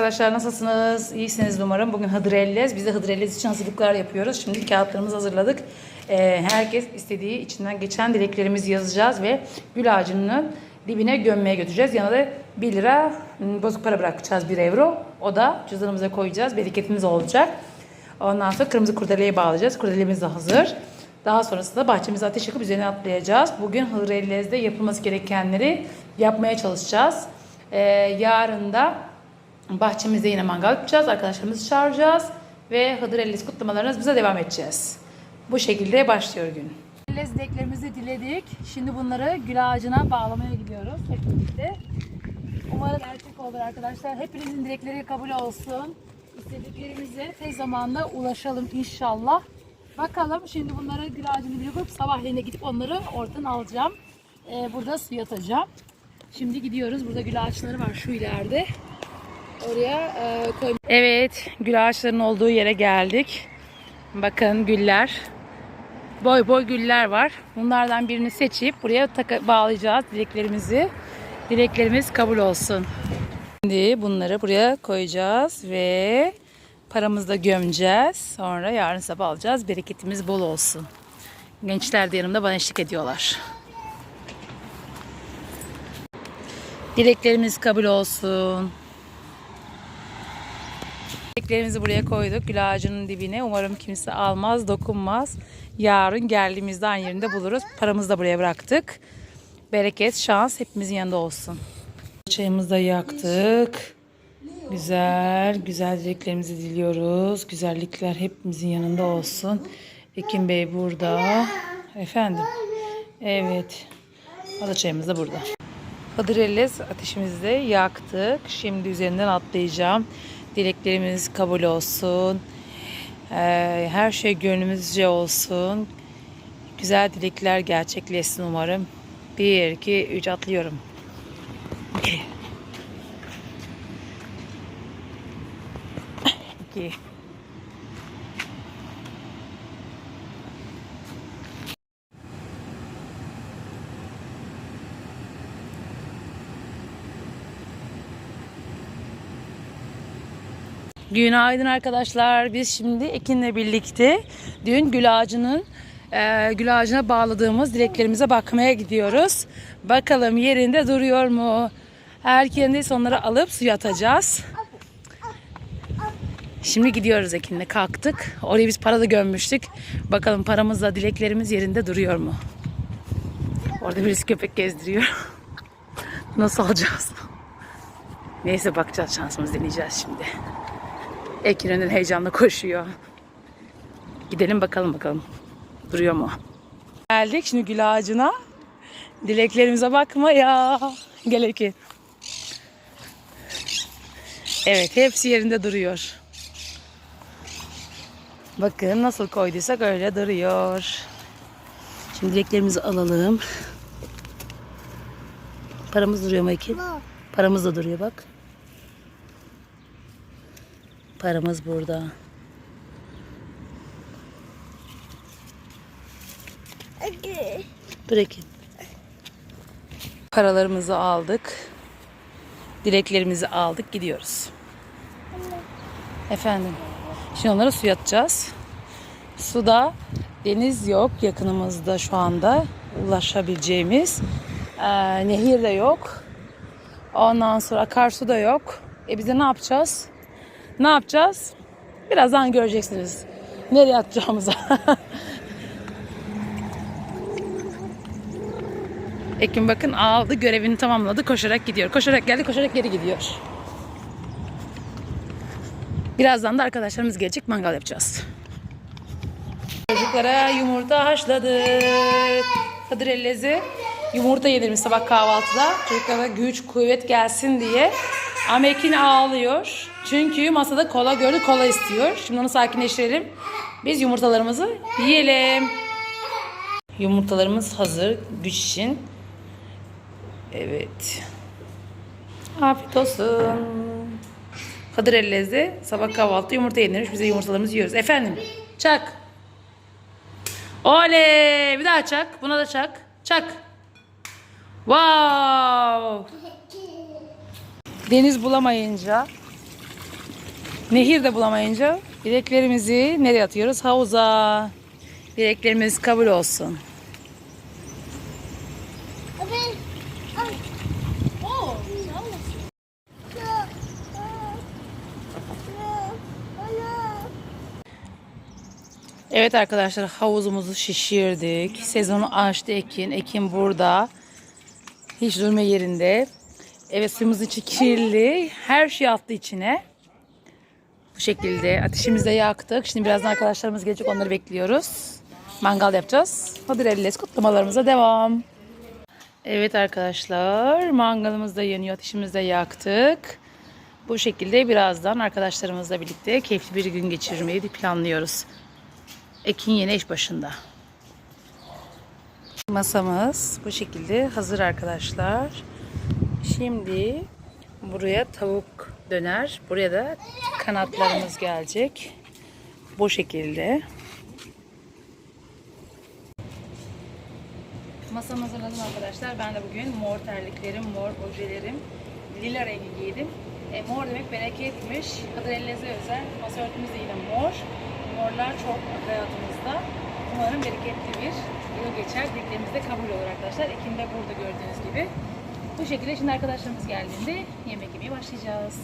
Arkadaşlar nasılsınız? İyisiniz umarım. Bugün Hıdrellez. Biz de Hıdrellez için hazırlıklar yapıyoruz. Şimdi kağıtlarımızı hazırladık. Ee, herkes istediği içinden geçen dileklerimizi yazacağız ve gül ağacının dibine gömmeye götüreceğiz. Yanına da 1 lira m, bozuk para bırakacağız 1 euro. O da cüzdanımıza koyacağız. Bereketimiz olacak. Ondan sonra kırmızı kurdeleye bağlayacağız. Kurdelemiz de hazır. Daha sonrasında bahçemize ateş yakıp üzerine atlayacağız. Bugün Hıdrellez'de yapılması gerekenleri yapmaya çalışacağız. Ee, yarın da Bahçemizde yine mangal yapacağız. Arkadaşlarımızı çağıracağız. Ve Hıdır Ellez kutlamalarına bize devam edeceğiz. Bu şekilde başlıyor gün. Ellez dileklerimizi diledik. Şimdi bunları gül ağacına bağlamaya gidiyoruz hep birlikte. Umarım gerçek olur arkadaşlar. Hepinizin dilekleri kabul olsun. İstediklerimize tez zamanda ulaşalım inşallah. Bakalım şimdi bunları gül ağacına bırakıp sabahleyin gidip onları oradan alacağım. Ee, burada suya atacağım. Şimdi gidiyoruz. Burada gül ağaçları var şu ileride. Oraya e, koy. Evet, gül ağaçlarının olduğu yere geldik. Bakın güller. Boy boy güller var. Bunlardan birini seçip buraya bağlayacağız dileklerimizi. Dileklerimiz kabul olsun. Şimdi bunları buraya koyacağız ve paramızı da gömeceğiz. Sonra yarın sabah alacağız. Bereketimiz bol olsun. Gençler de yanımda bana eşlik ediyorlar. Dileklerimiz kabul olsun. Dileklerimizi buraya koyduk. Gül ağacının dibine. Umarım kimse almaz, dokunmaz. Yarın geldiğimizde aynı yerinde buluruz. Paramızı da buraya bıraktık. Bereket, şans hepimizin yanında olsun. Çayımızı da yaktık. Güzel, güzel dileklerimizi diliyoruz. Güzellikler hepimizin yanında olsun. Ekim Bey burada. Efendim. Evet. Ada çayımız da burada. Hıdrellez ateşimizi de yaktık. Şimdi üzerinden atlayacağım. Dileklerimiz kabul olsun. Ee, her şey gönlümüzce olsun. Güzel dilekler gerçekleşsin umarım. 1, 2, 3 atlıyorum. İki. İki. Günaydın arkadaşlar. Biz şimdi Ekin'le birlikte dün gül ağacının e, gül ağacına bağladığımız dileklerimize bakmaya gidiyoruz. Bakalım yerinde duruyor mu? Eğer yerindeyse onları alıp suya atacağız. Şimdi gidiyoruz Ekin'le kalktık. Oraya biz para da gömmüştük. Bakalım paramızla dileklerimiz yerinde duruyor mu? Orada birisi köpek gezdiriyor. Nasıl alacağız? Neyse bakacağız şansımız deneyeceğiz şimdi. Önünden heyecanla koşuyor. Gidelim bakalım bakalım. Duruyor mu? Geldik şimdi gül ağacına. Dileklerimize bakma ya. Gel Ekin. Evet hepsi yerinde duruyor. Bakın nasıl koyduysak öyle duruyor. Şimdi dileklerimizi alalım. Paramız duruyor mu Ekin? Paramız da duruyor bak. Paramız burada. Ekin. Paralarımızı aldık. Dileklerimizi aldık. Gidiyoruz. Efendim. Şimdi onları suya atacağız. Suda deniz yok yakınımızda şu anda ulaşabileceğimiz. Ee, nehir de yok. Ondan sonra akarsu da yok. E biz de ne yapacağız? Ne yapacağız? Birazdan göreceksiniz. Nereye atacağımızı. Ekim bakın aldı görevini tamamladı koşarak gidiyor. Koşarak geldi koşarak geri gidiyor. Birazdan da arkadaşlarımız gelecek mangal yapacağız. Çocuklara yumurta haşladık. Kadir Ellezi yumurta yedirmiş sabah kahvaltıda. Çocuklara güç kuvvet gelsin diye. Ama Ekin ağlıyor. Çünkü masada kola gördü kola istiyor. Şimdi onu sakinleştirelim. Biz yumurtalarımızı yiyelim. Yumurtalarımız hazır güç için. Evet. Afiyet olsun. Kadir Ellezi sabah kahvaltı yumurta yenilmiş. Bize yumurtalarımızı yiyoruz. Efendim çak. Oley. Bir daha çak. Buna da çak. Çak. Wow. Deniz bulamayınca Nehir de bulamayınca dileklerimizi nereye atıyoruz? Havuza. Dileklerimiz kabul olsun. Evet arkadaşlar havuzumuzu şişirdik. Sezonu açtı Ekin. Ekin burada. Hiç durma yerinde. Evet suyumuz içi kirli. Her şey attı içine. Bu şekilde ateşimizi de yaktık. Şimdi birazdan arkadaşlarımız gelecek onları bekliyoruz. Mangal yapacağız. Hadi Elles kutlamalarımıza devam. Evet arkadaşlar mangalımız da yanıyor. Ateşimizi de yaktık. Bu şekilde birazdan arkadaşlarımızla birlikte keyifli bir gün geçirmeyi planlıyoruz. Ekin yine iş başında. Masamız bu şekilde hazır arkadaşlar. Şimdi buraya tavuk döner. Buraya da kanatlarımız gelecek. Bu şekilde. Masamı hazırladım arkadaşlar. Ben de bugün mor terliklerim, mor ojelerim, lila rengi giydim. E, mor demek bereketmiş. Hıdrelleze özel. Masa örtümüz de yine mor. Morlar çok hayatımızda. Umarım bereketli bir yıl geçer. Dileklerimiz de kabul olur arkadaşlar. Ekim burada gördüğünüz gibi. Bu şekilde şimdi arkadaşlarımız geldiğinde yemek yemeye başlayacağız.